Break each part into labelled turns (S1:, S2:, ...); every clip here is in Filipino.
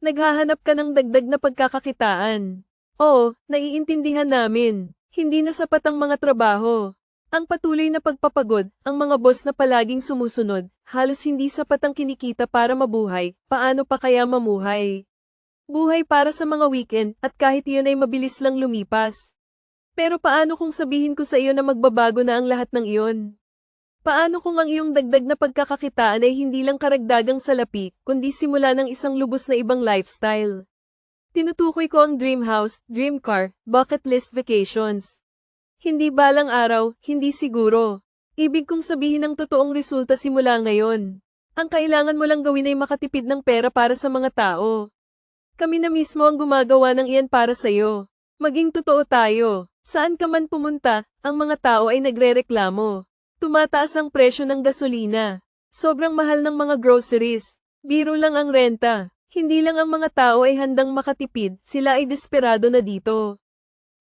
S1: Naghahanap ka ng dagdag na pagkakakitaan. Oo, naiintindihan namin. Hindi na sapat ang mga trabaho. Ang patuloy na pagpapagod, ang mga boss na palaging sumusunod, halos hindi sapat ang kinikita para mabuhay, paano pa kaya mamuhay? Buhay para sa mga weekend at kahit iyon ay mabilis lang lumipas. Pero paano kung sabihin ko sa iyo na magbabago na ang lahat ng iyon? Paano kung ang iyong dagdag na pagkakakitaan ay hindi lang karagdagang salapi, kundi simula ng isang lubos na ibang lifestyle? Tinutukoy ko ang dream house, dream car, bucket list vacations. Hindi balang araw, hindi siguro. Ibig kong sabihin ang totoong resulta simula ngayon. Ang kailangan mo lang gawin ay makatipid ng pera para sa mga tao. Kami na mismo ang gumagawa ng iyan para sa'yo. Maging totoo tayo. Saan ka man pumunta, ang mga tao ay nagrereklamo. Tumataas ang presyo ng gasolina. Sobrang mahal ng mga groceries. Biro lang ang renta. Hindi lang ang mga tao ay handang makatipid, sila ay desperado na dito.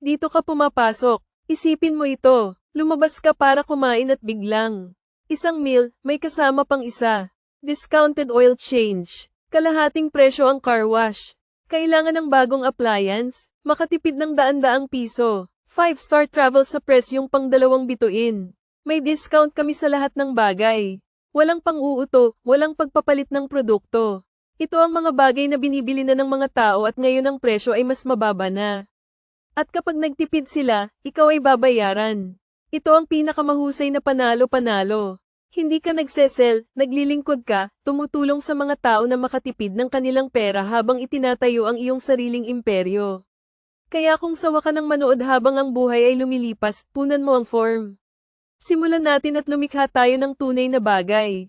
S1: Dito ka pumapasok. Isipin mo ito. Lumabas ka para kumain at biglang. Isang meal, may kasama pang isa. Discounted oil change. Kalahating presyo ang car wash. Kailangan ng bagong appliance, makatipid ng daan-daang piso. 5-star travel sa presyong pang dalawang bituin. May discount kami sa lahat ng bagay. Walang pang-uuto, walang pagpapalit ng produkto. Ito ang mga bagay na binibili na ng mga tao at ngayon ang presyo ay mas mababa na. At kapag nagtipid sila, ikaw ay babayaran. Ito ang pinakamahusay na panalo-panalo. Hindi ka nagsesel, naglilingkod ka, tumutulong sa mga tao na makatipid ng kanilang pera habang itinatayo ang iyong sariling imperyo. Kaya kung sawa ka ng manood habang ang buhay ay lumilipas, punan mo ang form. Simulan natin at lumikha tayo ng tunay na bagay.